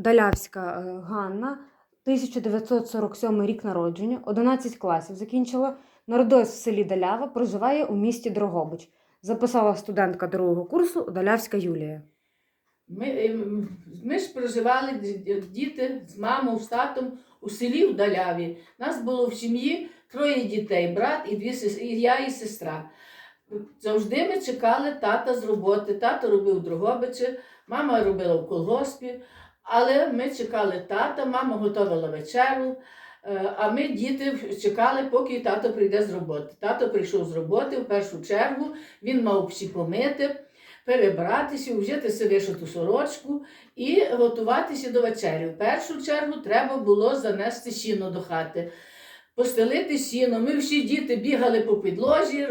Далявська е, Ганна, 1947 рік народження, 11 класів закінчила, народилась в селі Далява, проживає у місті Дрогобич. Записала студентка другого курсу Далявська Юлія. Ми, ем, ми ж проживали діти з мамою, з татом у селі в Даляві. Нас було в сім'ї троє дітей, брат і дві і я і сестра. Завжди ми чекали тата з роботи. Тато робив Дрогобичі, мама робила в колгоспі, але ми чекали тата, мама готувала вечеру. е, А ми, діти, чекали, поки тато прийде з роботи. Тато прийшов з роботи в першу чергу, він мав всі помити перебратися, вжити собі вишиту сорочку і готуватися до вечері. В першу чергу треба було занести сіно до хати, постелити сіно. Ми всі діти бігали по підложі,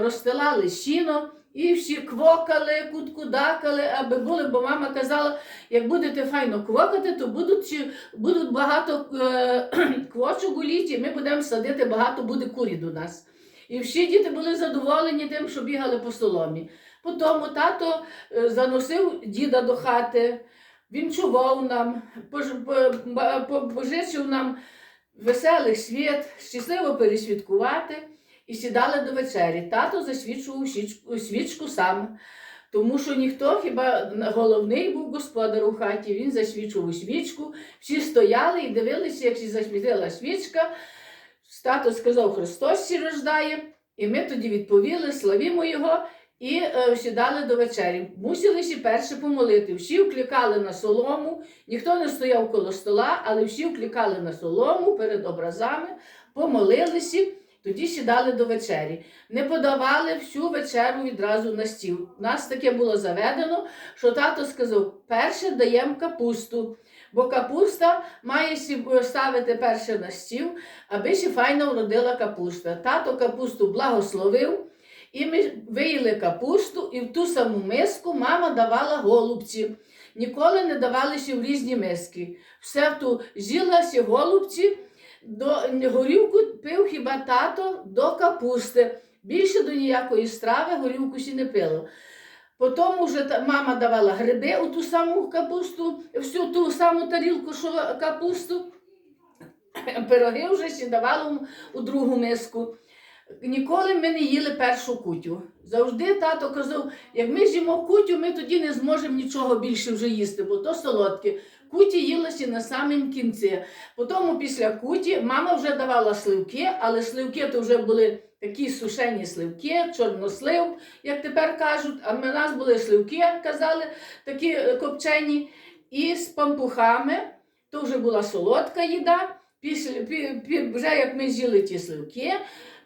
розстилали сіно. І всі квокали, куткудакали, аби були, бо мама казала, як будете файно квокати, то будуть, будуть багато е, квочок у літі, ми будемо садити, багато буде курі до нас. І всі діти були задоволені тим, що бігали по соломі. Потім тато е, заносив діда до хати, він чував нам, по- по- пожичив нам веселих світ, щасливо пересвяткувати і сідали до вечері. Тато засвічував свічку, сам. Тому що ніхто хіба головний був господар у хаті, він засвічував свічку, всі стояли і дивилися, як засвітила свічка. Тато сказав, Христос сі рождає, і ми тоді відповіли, славімо Його, і е, сідали до вечері. Мусилися перше помолити. Всі вкликали на солому, ніхто не стояв коло стола, але всі вкликали на солому перед образами, помолилися, тоді сідали до вечері. Не подавали всю вечеру відразу на стіл. У нас таке було заведено, що тато сказав: перше даємо капусту. Бо капуста має ставити перше на стіл, аби ще файно вродила капуста. Тато капусту благословив, і ми виїли капусту, і в ту саму миску мама давала голубці. Ніколи не давали ще в різні миски. Все в ту з'їлася голубці, до горівку пив хіба тато до капусти. Більше до ніякої страви горівку ще не пило. Потім вже мама давала гриби у ту саму капусту, всю ту саму тарілку, що капусту. Пироги вже ще давала у другу миску. Ніколи ми не їли першу кутю. Завжди тато казав, як ми з'їмо кутю, ми тоді не зможемо нічого більше вже їсти, бо то солодке. Куті їлося на самому кінці. Потім після куті мама вже давала сливки, але сливки то вже були такі сушені сливки, чорнослив, як тепер кажуть. А в нас були сливки, казали, такі е, копчені, і з пампухами. То вже була солодка їда. Після, пі, пі, вже як ми з'їли ті сливки,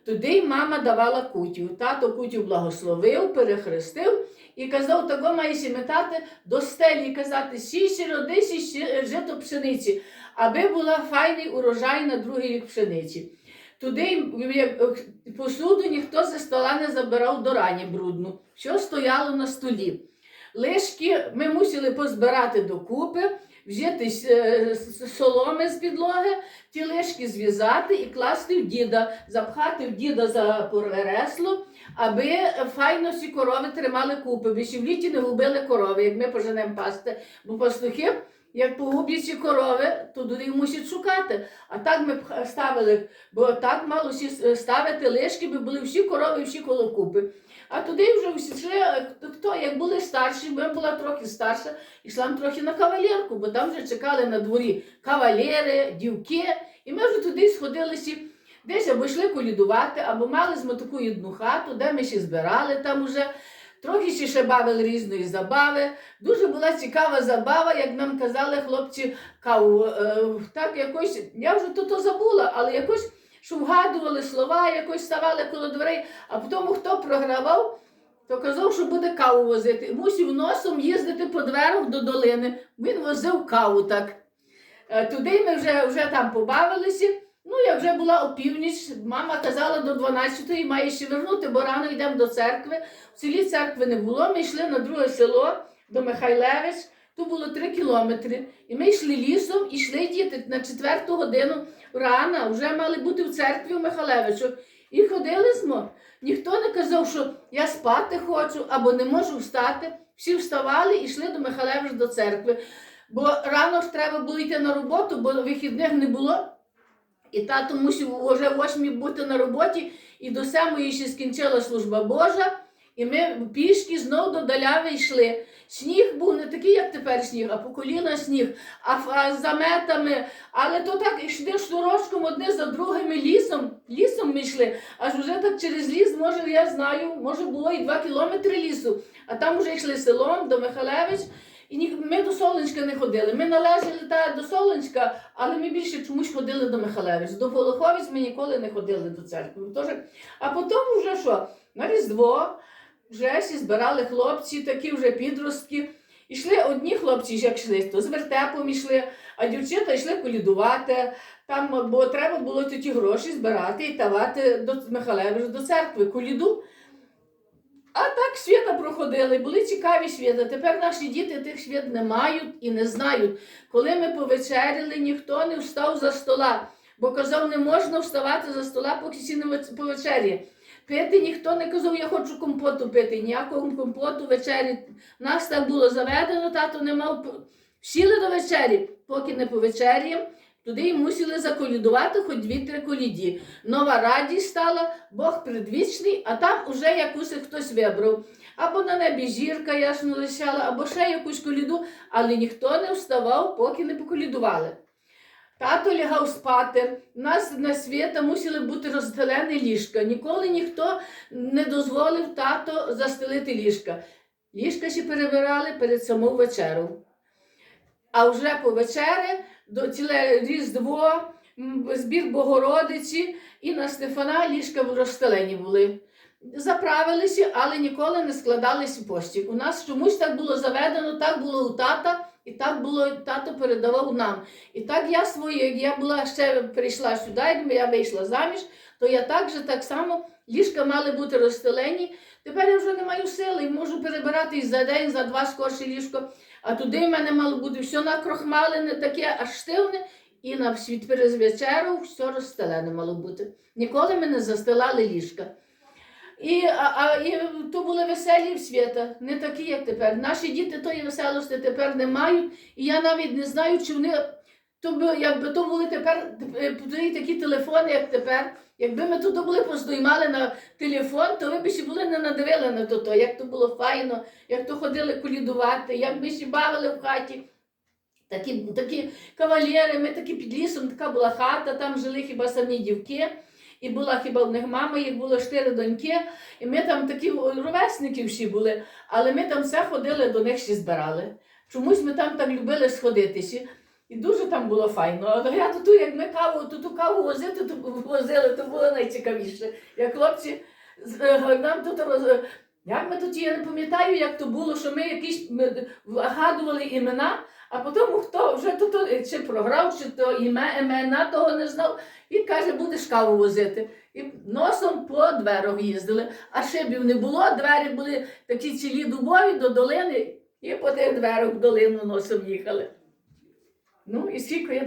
туди й мама давала кутю. Тато кутю благословив, перехрестив і казав, того має сіметати до стелі і казати, сісі, родисі, сі- жито пшениці, аби була файний урожай на другий рік пшениці. Туди посуду ніхто зі стола не забирав до рані брудну. Все стояло на столі. Лишки ми мусили позбирати докупи, взяти е, соломи з підлоги, ті лишки зв'язати і класти в діда, запхати в діда за перересло, аби файно всі корови тримали купи, бо ще в літі не губили корови, як ми поженемо пасти. Бо пастухи, як погублять ці корови, то туди їх мусять шукати. А так ми ставили, бо так мало всі ставити лишки, бо були всі корови, всі коло купи. А туди вже всі хто, як були старші, я була трохи старша, йшла трохи на кавалерку, бо там вже чекали на дворі кавалери, дівки, і ми вже туди сходилися. Десь або йшли колідувати, або мали ми таку одну хату, де ми ще збирали там уже. Трохи ще ще бавили різної забави. Дуже була цікава забава, як нам казали хлопці, каву. Е, так якось, я вже то, то забула, але якось що вгадували слова, якось ставали коло дверей, а потім хто програвав, то казав, що буде каву возити. Мусив носом їздити по дверях до долини. Він возив каву так. Е, Туди ми вже, вже там побавилися. Ну, як вже була опівніч, мама казала до 12-ї має ще вернути, бо рано йдемо до церкви. В селі церкви не було. Ми йшли на друге село до Михайлевич. Тут було три кілометри. І ми йшли лісом, і йшли діти на четверту годину рано, вже мали бути в церкві у Михайлевичу. І ходили змо. Ніхто не казав, що я спати хочу або не можу встати. Всі вставали і йшли до Михайлевич до церкви. Бо рано ж треба було йти на роботу, бо вихідних не було. І тато мусив вже в 8 бути на роботі, і до самої ще скінчила служба Божа. І ми пішки знов до Даляви йшли. Сніг був не такий, як тепер сніг, а по коліна сніг, а, а з заметами. Але то так йшли шнурочком одне за другими лісом. Лісом ми йшли. Аж вже так через ліс, може, я знаю, може було і два кілометри лісу. А там вже йшли селом до Михалевич. І ні, ми до Солонська не ходили. Ми належали та до Солонська, але ми більше чомусь ходили до Михалевич. До Волоховець ми ніколи не ходили до церкви. Тож, а потім вже що? На Різдво вже всі збирали хлопці, такі вже підростки. Ішли одні хлопці, як йшли, то з вертепом йшли, а дівчата йшли колідувати. Там, бо треба було ті гроші збирати і давати до Михалевич до церкви коліду. А так свята проходили, були цікаві свята. Тепер наші діти тих свят не мають і не знають. Коли ми повечеряли, ніхто не встав за стола, бо казав, не можна вставати за стола, поки всі не веч- повечеряє. Пити ніхто не казав, я хочу компоту пити. Ніякого компоту вечері. Нас так було заведено, тато не мав. Сіли до вечері, поки не повечеряємо. Туди й мусили заколідувати хоч дві-три коліді. Нова радість стала, Бог предвічний, а там уже якусь хтось вибрав. Або на небі зірка ясно лишала, або ще якусь коліду, але ніхто не вставав, поки не поколідували. Тато лягав спати. У нас на свята мусили бути розстелені ліжка. Ніколи ніхто не дозволив тато застелити ліжка. Ліжка ще перебирали перед самою вечерю. А вже по вечері до ціле Різдво, збір Богородиці і на Стефана ліжка в розстелені були. Заправилися, але ніколи не складались в постіль. У нас чомусь так було заведено, так було у тата, і так було тато передавав нам. І так я своє, як я була ще прийшла сюди, я вийшла заміж, то я так же так само ліжка мали бути розстелені. Тепер я вже не маю сили можу перебирати за день, за два скорше ліжко. А туди в мене мало бути все накрохмалене, таке аж штивне, і на світ перед вечеру все розстелене мало бути. Ніколи ми не застилали ліжка. І, а, а, і то були веселі свята, не такі, як тепер. Наші діти тої веселості тепер не мають. І я навіть не знаю, чи вони. То би, якби то були тепер е, такі телефони, як тепер. Якби ми тут були поздоймали на телефон, то ви б ще були не надивили на то, як то було файно, як то ходили колідувати, як ми ще бавили в хаті. Такі, такі кавалєри, ми такі під лісом, така була хата, там жили хіба самі дівки. І була хіба в них мама, їх було чотири доньки, і ми там такі ровесники всі були, але ми там все ходили, до них ще збирали. Чомусь ми там так любили сходитися. І дуже там було файно. А я тут, як ми каву, ту, ту каву возити, то возили, то було найцікавіше. Як хлопці е, нам тут роз... Як ми тут, я не пам'ятаю, як то було, що ми якісь ми вгадували імена, а потім хто вже тут е, чи програв, чи то іме, імена того не знав, і каже, будеш каву возити. І носом по дверях їздили. А шибів не було, двері були такі цілі дубові до долини, і по тих дверях в долину носом їхали. Ну і скільки я